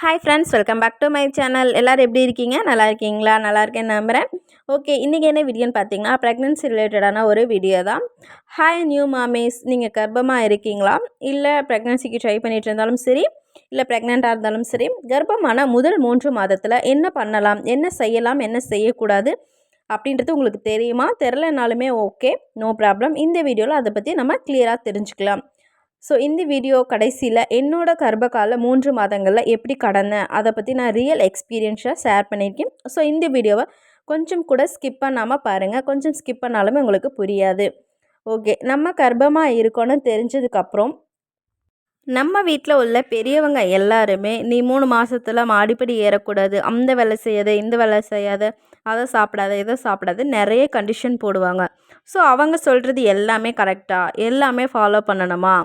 Hi friends welcome back to my channel எல்லோரும் எப்படி இருக்கீங்க? நல்லா இருக்கீங்களா? நல்லா இருக்கேன்னு நம்புகிறேன் ஓகே இன்றைக்கி என்ன வீடியோன்னு பார்த்தீங்கன்னா ப்ரெக்னென்சி ரிலேட்டடான ஒரு வீடியோ தான். ஹாய் நியூ மாமேஸ் நீங்கள் கர்ப்பமாக இருக்கீங்களா? இல்லை ப்ரெக்னென்சிக்கு ட்ரை பண்ணிகிட்டு இருந்தாலும் சரி இல்லை ப்ரெக்னெண்ட்டாக இருந்தாலும் சரி கர்ப்பமான முதல் மூன்று மாதத்தில் என்ன பண்ணலாம்? என்ன செய்யலாம்? என்ன செய்யக்கூடாது? அப்படின்றது உங்களுக்கு தெரியுமா? தெரிலனாலுமே ஓகே நோ ப்ராப்ளம் இந்த வீடியோவில் அதை பற்றி நம்ம கிளியராக தெரிஞ்சுக்கலாம். ஸோ இந்த வீடியோ கடைசியில் என்னோட கர்ப்பகால மூன்று மாதங்களில் எப்படி கடந்தேன்? அதை பற்றி நான் ரியல் எக்ஸ்பீரியன்ஸாக ஷேர் பண்ணியிருக்கேன். ஸோ இந்த வீடியோவை கொஞ்சம் கூட ஸ்கிப் பண்ணாமல் பாருங்கள் கொஞ்சம் ஸ்கிப் பண்ணாலுமே உங்களுக்கு புரியாது. ஓகே நம்ம கர்ப்பமாக இருக்கோன்னு தெரிஞ்சதுக்கப்புறம் நம்ம வீட்டில் உள்ள பெரியவங்க எல்லாருமே நீ மூணு மாதத்தில் மாடிப்படி ஏறக்கூடாது. அந்த வேலை செய்யாத இந்த வேலை செய்யாத அதை சாப்பிடாத இதை சாப்பிடாத நிறைய கண்டிஷன் போடுவாங்க. ஸோ அவங்க சொல்கிறது எல்லாமே கரெக்டாக எல்லாமே ஃபாலோ பண்ணணுமா?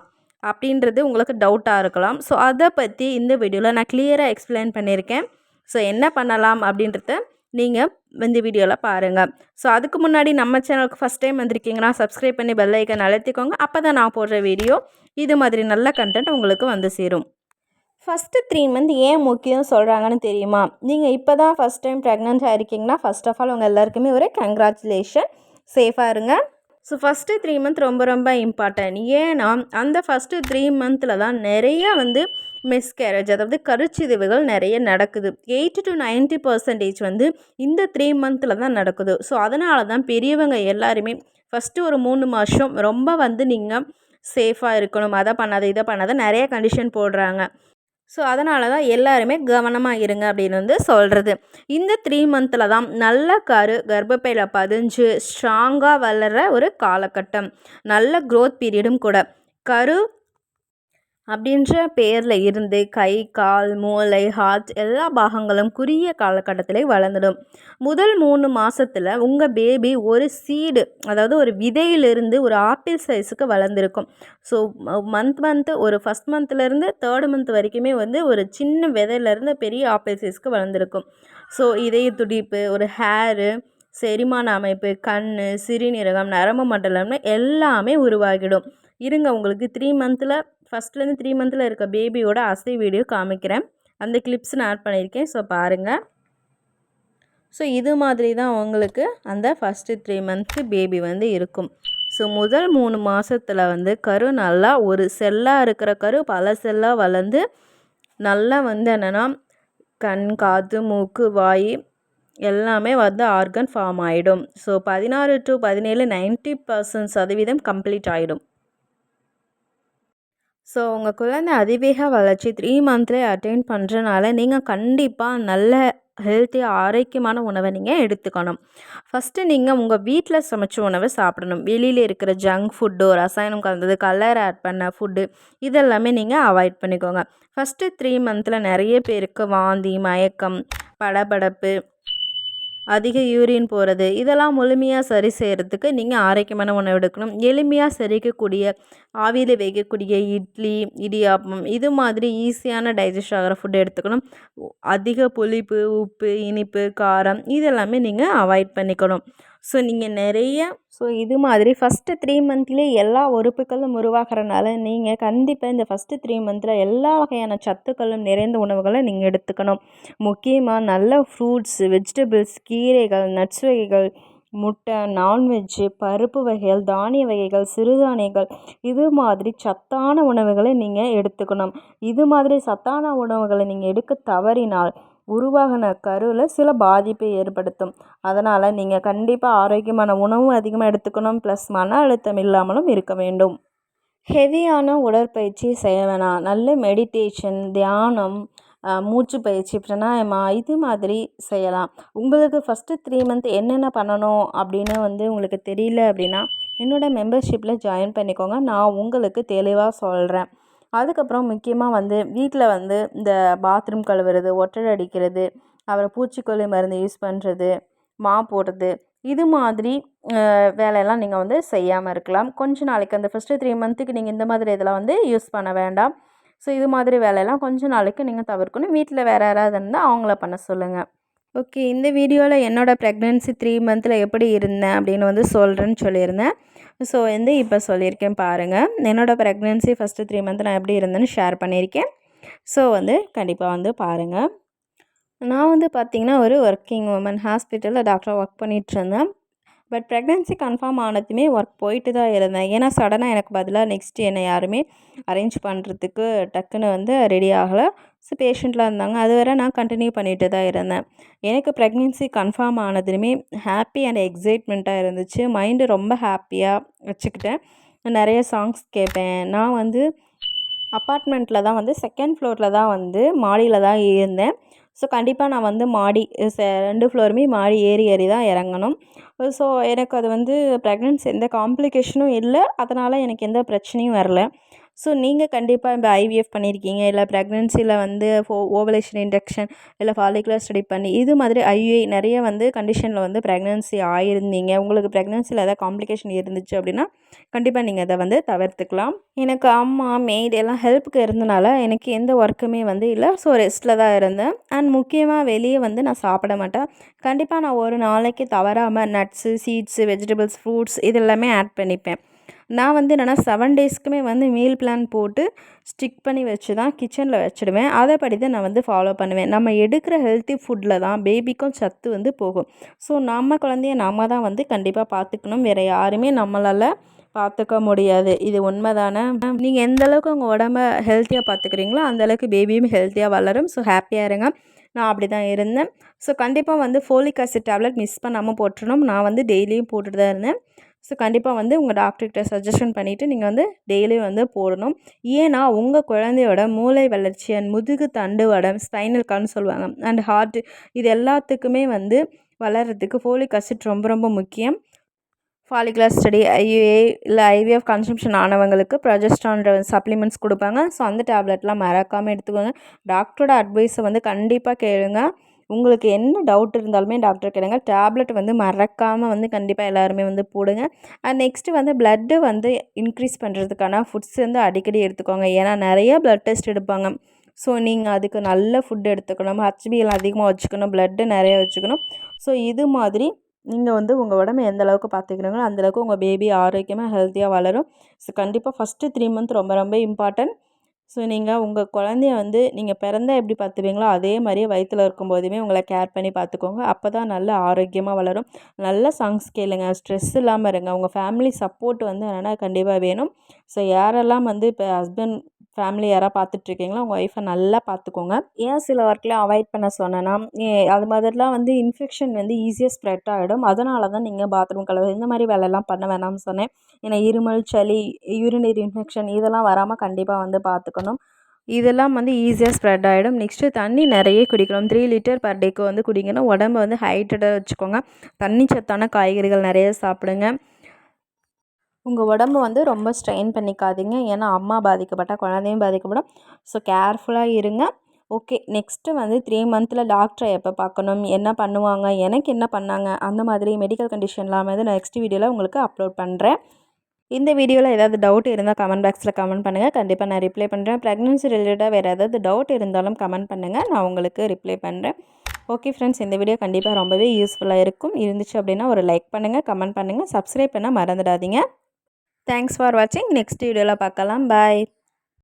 அப்படின்றது உங்களுக்கு டவுட்டாக இருக்கலாம். ஸோ அதை பற்றி இந்த வீடியோவில் நான் கிளியராக எக்ஸ்பிளைன் பண்ணியிருக்கேன் ஸோ என்ன பண்ணலாம் அப்படின்றத நீங்கள் இந்த வீடியோவில் பாருங்கள் ஸோ அதுக்கு முன்னாடி நம்ம சேனலுக்கு ஃபஸ்ட் டைம் வந்திருக்கீங்கன்னா சப்ஸ்கிரைப் பண்ணி பெல் ஐக்கன் அழுத்திக்கோங்க. அப்போ தான் நான் போடுற வீடியோ இது மாதிரி நல்ல கண்டென்ட் உங்களுக்கு வந்து சேரும். ஃபஸ்ட்டு த்ரீ மந்த் ஏன் முக்கியம் சொல்கிறாங்கன்னு தெரியுமா? நீங்கள் இப்போ தான் ஃபஸ்ட் டைம் ப்ரெக்னென்ட் ஆகிருக்கீங்கன்னா ஃபஸ்ட் ஆஃப் ஆல் உங்கள் எல்லாருக்குமே ஒரு கங்க்ராச்சுலேஷன் சேஃபாக இருங்க. ஸோ ஃபஸ்ட்டு த்ரீ மந்த் ரொம்ப ரொம்ப இம்பார்ட்டன்ட் ஏன்னா அந்த ஃபஸ்ட்டு த்ரீ மந்தில் தான் நிறையா வந்து மிஸ்கேரேஜ் அதாவது கருச்சிதைவுகள் நிறைய நடக்குது. எயிட்டி டு நைன்ட்டி பர்சன்டேஜ் வந்து இந்த த்ரீ மந்தில் தான் நடக்குது. ஸோ அதனால தான் பெரியவங்க எல்லாருமே ஃபஸ்ட்டு ஒரு மூணு மாதம் ரொம்ப வந்து நீங்கள் சேஃபாக இருக்கணும். அதை பண்ணாத இதை பண்ணாத நிறைய கண்டிஷன் போடுறாங்க. ஸோ அதனால தான் எல்லாருமே கவனமாக இருங்க அப்படின்னு வந்து சொல்கிறது இந்த த்ரீ மந்தில் தான் நல்ல கரு கர்ப்பப்பையில் பதிஞ்சு ஸ்ட்ராங்காக வளர்கிற ஒரு காலகட்டம். நல்ல க்ரோத் பீரியடும் கூட. கரு அப்படின்ற பேரில் இருந்து கை கால் மூளை ஹார்ட் எல்லா பாகங்களும் குறுகிய காலகட்டத்தில் வளர்ந்துடும். முதல் மூணு மாதத்தில் உங்கள் பேபி ஒரு சீடு அதாவது ஒரு விதையிலிருந்து ஒரு ஆப்பிள் சைஸுக்கு வளர்ந்துருக்கும். ஸோ மந்த் மந்த்து ஒரு ஃபஸ்ட் மந்த்லேருந்து தேர்டு மந்த் வரைக்குமே வந்து ஒரு சின்ன விதையிலேருந்து பெரிய ஆப்பிள் சைஸ்க்கு வளர்ந்துருக்கும். ஸோ இதய துடிப்பு ஒரு ஹேரு செரிமான அமைப்பு கண் சிறுநீரகம் நரம்பு மண்டலம்னு எல்லாமே உருவாகிடும். இருங்க உங்களுக்கு த்ரீ மந்தில் ஃபஸ்ட்லேருந்து த்ரீ மந்தில் இருக்க பேபியோட அசை வீடியோ காமிக்கிறேன். அந்த கிளிப்ஸ் நான் ஆட் பண்ணியிருக்கேன். ஸோ பாருங்கள் ஸோ இது மாதிரி தான் உங்களுக்கு அந்த ஃபஸ்ட்டு த்ரீ மந்த்து பேபி வந்து இருக்கும். ஸோ முதல் மூணு மாதத்தில் வந்து கரு நல்லா ஒரு செல்லாக இருக்கிற கரு பல செல்லாக வளர்ந்து நல்லா வந்து என்னென்னா கண் காது மூக்கு வாய் எல்லாமே வந்து ஆர்கன் ஃபார்ம் ஆகிடும் ஸோ பதினாறு டு பதினேழு நைன்ட்டி பர்சன்ட் சதவீதம் கம்ப்ளீட் ஆகிடும் ஸோ உங்கள் குழந்தை அதிவேக வளர்ச்சி த்ரீ மந்த்லேயே அட்டைன் பண்ணுறனால நீங்கள் கண்டிப்பாக நல்ல ஹெல்த்தி ஆரோக்கியமான உணவை நீங்கள் எடுத்துக்கணும். ஃபஸ்ட்டு நீங்கள் உங்கள் வீட்டில் சமைச்ச உணவை சாப்பிடணும். வெளியில் இருக்கிற ஜங்க் ஃபுட்டு ரசாயனம் கலந்தது கலர் ஆட் பண்ண ஃபுட்டு இதெல்லாமே நீங்கள் அவாய்ட் பண்ணிக்கோங்க. ஃபஸ்ட்டு த்ரீ மந்தில் நிறைய பேருக்கு வாந்தி மயக்கம் படபடப்பு அதிக யூரின் போகிறது இதெல்லாம் முழுமையாக சரி செய்கிறதுக்கு நீங்கள் ஆரோக்கியமான உணவு எடுக்கணும். எளிமையாக செரிக்கக்கூடிய ஆவியில் வைக்கக்கூடிய இட்லி இடியாப்பம் இது மாதிரி ஈஸியான டைஜஸ்ட் ஆகிற ஃபுட்டு எடுத்துக்கணும். அதிக புளிப்பு உப்பு இனிப்பு காரம் இதெல்லாமே நீங்கள் அவாய்ட் பண்ணிக்கணும். ஸோ நீங்கள் நிறைய ஸோ இது மாதிரி ஃபஸ்ட்டு த்ரீ மந்த்லேயே எல்லா உறுப்புகளும் உருவாகிறனால நீங்கள் கண்டிப்பாக இந்த ஃபஸ்ட்டு த்ரீ மந்தில் எல்லா வகையான சத்துக்களும் நிறைந்த உணவுகளை நீங்கள் எடுத்துக்கணும். முக்கியமாக நல்ல ஃப்ரூட்ஸ் வெஜிடபிள்ஸ் கீரைகள் நட்ஸ் வகைகள் முட்டை நான்வெஜ்ஜு பருப்பு வகைகள் தானிய வகைகள் சிறுதானியங்கள் இது மாதிரி சத்தான உணவுகளை நீங்கள் எடுத்துக்கணும். இது மாதிரி சத்தான உணவுகளை நீங்கள் எடுக்க தவறினால் உருவாகின கருவில் சில பாதிப்பை ஏற்படுத்தும். அதனால் நீங்கள் கண்டிப்பாக ஆரோக்கியமான உணவும் அதிகமாக எடுத்துக்கணும். ப்ளஸ் மன அழுத்தம் இல்லாமலும் இருக்க வேண்டும். ஹெவியான உடற்பயிற்சி செய்ய வேணாம். நல்ல மெடிடேஷன் தியானம் மூச்சு பயிற்சி பிரணாயமா இது மாதிரி செய்யலாம். உங்களுக்கு ஃபஸ்ட்டு த்ரீ மந்த் என்னென்ன பண்ணணும் அப்படின்னு வந்து உங்களுக்கு தெரியல அப்படின்னா என்னோடய மெம்பர்ஷிப்பில் ஜாயின் பண்ணிக்கோங்க. நான் உங்களுக்கு தெளிவாக சொல்கிறேன் அதுக்கப்புறம் முக்கியமாக வந்து வீட்டில் வந்து இந்த பாத்ரூம் கழுவுறது ஒட்டடை அடிக்கிறது அப்புறம் பூச்சிக்கொல்லி மருந்து யூஸ் பண்ணுறது மா போடுறது. இது மாதிரி வேலையெல்லாம் நீங்கள் வந்து செய்யாமல் இருக்கலாம். கொஞ்ச நாளைக்கு அந்த ஃபஸ்ட்டு த்ரீ மந்த்துக்கு நீங்கள் இந்த மாதிரி இதெல்லாம் வந்து யூஸ் பண்ண வேண்டாம். ஸோ இது மாதிரி வேலையெல்லாம் கொஞ்ச நாளைக்கு நீங்கள் தவிர்க்கணும். வீட்டில் வேறு யாராவது இருந்தால் அவங்கள பண்ண சொல்லுங்கள் ஓகே இந்த வீடியோவில் என்னோடய ப்ரெக்னென்சி த்ரீ மந்தில் எப்படி இருந்தேன் அப்படின்னு வந்து சொல்கிறேன்னு சொல்லியிருந்தேன். ஸோ வந்து இப்போ சொல்லியிருக்கேன் பாருங்கள் என்னோடய ப்ரெக்னென்சி ஃபஸ்ட்டு த்ரீ மந்த் நான் எப்படி இருந்தேன்னு ஷேர் பண்ணியிருக்கேன். ஸோ வந்து கண்டிப்பாக வந்து பாருங்கள் நான் வந்து பார்த்திங்கன்னா ஒரு ஒர்க்கிங் உமன் ஹாஸ்பிட்டலில் டாக்டராக ஒர்க் பண்ணிகிட்ருந்தேன் பட் ப்ரெக்னென்சி கன்ஃபார்ம் ஆனதுமே ஒர்க் போயிட்டு தான் இருந்தேன். ஏன்னா சடனாக எனக்கு பதிலாக நெக்ஸ்ட் என்னை யாருமே அரேஞ்ச் பண்ணுறதுக்கு டக்குன்னு வந்து ரெடி ஆகலை. ஸோ பேஷண்ட்லாம் இருந்தாங்க. அது வரை நான் கண்டினியூ பண்ணிட்டு தான் இருந்தேன். எனக்கு ப்ரெக்னென்சி கன்ஃபார்ம் ஆனதுமே ஹாப்பி அண்ட் எக்ஸைட்மெண்ட்டாக இருந்துச்சு. மைண்டு ரொம்ப ஹாப்பியாக வச்சுக்கிட்டேன். நிறைய சாங்ஸ் கேட்பேன். நான் வந்து அப்பார்ட்மெண்ட்டில் தான் வந்து செகண்ட் ஃப்ளோரில் தான் வந்து மாடியில் தான் இருந்தேன். ஸோ கண்டிப்பாக நான் வந்து மாடி ரெண்டு ஃப்ளோருமே மாடி ஏறி ஏறி தான் இறங்கணும். ஸோ எனக்கு அது வந்து ப்ரெக்னென்சி எந்த காம்ப்ளிகேஷனும் இல்லை. அதனால் எனக்கு எந்த பிரச்சனையும் வரல. ஸோ நீங்கள் கண்டிப்பாக இப்போ ஐவிஎஃப் பண்ணியிருக்கீங்க இல்லை ப்ரெக்னென்சியில் வந்து ஃபோ ஓவலேஷன் இன்டெக்ஷன் இல்லை ஃபாலிகுலர் ஸ்டடி பண்ணி இது மாதிரி ஐயுஐ நிறைய வந்து கண்டிஷனில் வந்து ப்ரெக்னென்சி ஆயிருந்தீங்க. உங்களுக்கு ப்ரெக்னென்சியில் ஏதாவது காம்ப்ளிகேஷன் இருந்துச்சு அப்படின்னா கண்டிப்பாக நீங்கள் அதை வந்து தவிர்த்துக்கலாம். எனக்கு அம்மா மெய்டு எல்லாம் ஹெல்ப்புக்கு இருந்தனால எனக்கு எந்த ஒர்க்குமே வந்து இல்லை. ஸோ ரெஸ்ட்டில் தான் இருந்தேன். அண்ட் முக்கியமாக வெளியே வந்து நான் சாப்பிட மாட்டேன். கண்டிப்பாக நான் ஒரு நாளைக்கு தவறாமல் நட்ஸு சீட்ஸு வெஜிடபிள்ஸ் ஃப்ரூட்ஸ் இது எல்லாமே ஆட் பண்ணிப்பேன். நான் வந்து என்னென்னா செவன் டேஸ்க்குமே வந்து மீல் பிளான் போட்டு ஸ்டிக் பண்ணி வச்சு தான் கிச்சனில் வச்சுடுவேன். படி தான் நான் வந்து ஃபாலோ பண்ணுவேன். நம்ம எடுக்கிற ஹெல்த்தி ஃபுட்டில் தான் பேபிக்கும் சத்து வந்து போகும். ஸோ நம்ம குழந்தைய நம்ம தான் வந்து கண்டிப்பாக பார்த்துக்கணும் வேறு யாருமே நம்மளால் பார்த்துக்க முடியாது. இது உண்மை தானே நீங்கள் எந்த அளவுக்கு உங்கள் உடம்ப ஹெல்த்தியாக பார்த்துக்கிறீங்களோ அந்தளவுக்கு பேபியும் ஹெல்த்தியாக வளரும். ஸோ ஹாப்பியாக இருங்க. நான் அப்படி தான் இருந்தேன். ஸோ கண்டிப்பாக வந்து ஃபோலிக் ஆசிட் டேப்லெட் மிஸ் பண்ணாமல் போட்டுருணும் நான் வந்து டெய்லியும் போட்டுட்டு தான் இருந்தேன். ஸோ கண்டிப்பாக வந்து உங்கள் டாக்டர்கிட்ட சஜஷன் பண்ணிவிட்டு நீங்கள் வந்து டெய்லியும் வந்து போடணும். ஏன்னா உங்கள் குழந்தையோட மூளை வளர்ச்சி அண்ட் முதுகு தண்டு வடம் ஸ்பைனல் கார்டுன்னு சொல்லுவாங்க. அண்ட் ஹார்ட் இது எல்லாத்துக்குமே வந்து வளர்கிறதுக்கு ஃபோலிக் அசிட் ரொம்ப ரொம்ப முக்கியம். ஃபாலிகுலர் ஸ்டடி ஐயுஏ இல்லை ஐவிஎஃப் கன்சம்ஷன் ஆனவங்களுக்கு ப்ரொஜெஸ்ட்ரான்ற சப்ளிமெண்ட்ஸ் கொடுப்பாங்க. ஸோ அந்த டேப்லெட்லாம் மறக்காமல் எடுத்துக்கோங்க. டாக்டரோட அட்வைஸை வந்து கண்டிப்பாக கேளுங்க. உங்களுக்கு என்ன டவுட் இருந்தாலுமே டாக்டர் கேளுங்க. டேப்லெட் வந்து மறக்காமல் வந்து கண்டிப்பாக எல்லாருமே வந்து போடுங்க. அண்ட் நெக்ஸ்ட்டு வந்து பிளட்டு வந்து இன்க்ரீஸ் பண்ணுறதுக்கான ஃபுட்ஸ் வந்து அடிக்கடி எடுத்துக்கோங்க. ஏன்னா நிறைய ப்ளட் டெஸ்ட் எடுப்பாங்க. ஸோ நீங்கள் அதுக்கு நல்ல ஃபுட் எடுத்துக்கணும். ஹச்பிஎல் அதிகமாக வச்சுக்கணும். பிளட்டு நிறைய வச்சுக்கணும். ஸோ இது மாதிரி நீங்கள் வந்து உங்கள் உடம்பு எந்த அளவுக்கு பார்த்துக்கிறீங்களோ அந்தளவுக்கு உங்கள் பேபி ஆரோக்கியமாக ஹெல்த்தியாக வளரும். ஸோ கண்டிப்பாக ஃபஸ்ட்டு த்ரீ மந்த் ரொம்ப ரொம்ப இம்பார்ட்டன்ட் ஸோ நீங்கள் உங்கள் குழந்தைய வந்து நீங்கள் பிறந்தா எப்படி பார்த்துப்பீங்களோ அதே மாதிரியே வயிற்றில் இருக்கும்போதுமே உங்களை கேர் பண்ணி பார்த்துக்கோங்க. அப்போ தான் நல்ல ஆரோக்கியமாக வளரும். நல்ல சாங்ஸ் கேளுங்க. ஸ்ட்ரெஸ் இல்லாமல் இருங்க. உங்கள் ஃபேமிலி சப்போர்ட் வந்து என்னென்னா கண்டிப்பாக வேணும். ஸோ யாரெல்லாம் வந்து இப்போ ஹஸ்பண்ட் ஃபேமிலி யாராவது பார்த்துட்ருக்கீங்களோ உங்கள் ஒய்ஃபை நல்லா பார்த்துக்கோங்க ஏன் சில ஒர்க்கில் அவாய்ட் பண்ண சொன்னேன்னா அது மாதிரிலாம் வந்து இன்ஃபெக்ஷன் வந்து ஈஸியாக ஸ்ப்ரெட் ஆகிடும் அதனால தான் நீங்கள் பாத்ரூம் கலவு இந்த மாதிரி வேலைலாம் பண்ண வேணாம்னு சொன்னேன். ஏன்னா இருமல் சளி யூரினரி இன்ஃபெக்ஷன் இதெல்லாம் வராமல் கண்டிப்பாக வந்து பார்த்துக்கணும் இதெல்லாம் வந்து ஈஸியாக ஸ்ப்ரெட் ஆகிடும் நெக்ஸ்ட்டு தண்ணி நிறைய குடிக்கணும். த்ரீ லிட்டர் பர் டேக்கு வந்து குடிக்கணும் உடம்பு வந்து ஹைட்ரேட்டாக வச்சுக்கோங்க. தண்ணி சத்தான காய்கறிகள் நிறைய சாப்பிடுங்க. உங்கள் உடம்பு வந்து ரொம்ப ஸ்ட்ரெயின் பண்ணிக்காதீங்க. ஏன்னா அம்மா பாதிக்கப்பட்டால் குழந்தையும் பாதிக்கப்படும். ஸோ கேர்ஃபுல்லாக இருங்க. ஓகே நெக்ஸ்ட்டு வந்து த்ரீ மந்த்தில் டாக்டரை எப்போ பார்க்கணும்? என்ன பண்ணுவாங்க? எனக்கு என்ன பண்ணாங்க? அந்த மாதிரி மெடிக்கல் கண்டிஷன்லாம் வந்து நெக்ஸ்ட் வீடியோவில் உங்களுக்கு அப்லோட் பண்ணுறேன் இந்த வீடியோவில் ஏதாவது டவுட் இருந்தால் கமெண்ட் பாக்ஸில் கமெண்ட் பண்ணுங்கள் கண்டிப்பாக நான் ரிப்ளை பண்ணுறேன் ப்ரெக்னன்சி ரிலேட்டடாக வேறு ஏதாவது டவுட் இருந்தாலும் கமெண்ட் பண்ணுங்கள் நான் உங்களுக்கு ரிப்ளை பண்ணுறேன் ஓகே ஃப்ரெண்ட்ஸ் இந்த வீடியோ கண்டிப்பாக ரொம்பவே யூஸ்ஃபுல்லாக இருக்கும். இருந்துச்சு அப்படின்னா ஒரு லைக் பண்ணுங்கள் கமெண்ட் பண்ணுங்கள் சப்ஸ்கிரைப் பண்ணால் மறந்துடாதீங்க. தேங்க்ஸ் ஃபார் வாட்சிங் நெக்ஸ்ட் வீடியோவில் பார்க்கலாம். பாய்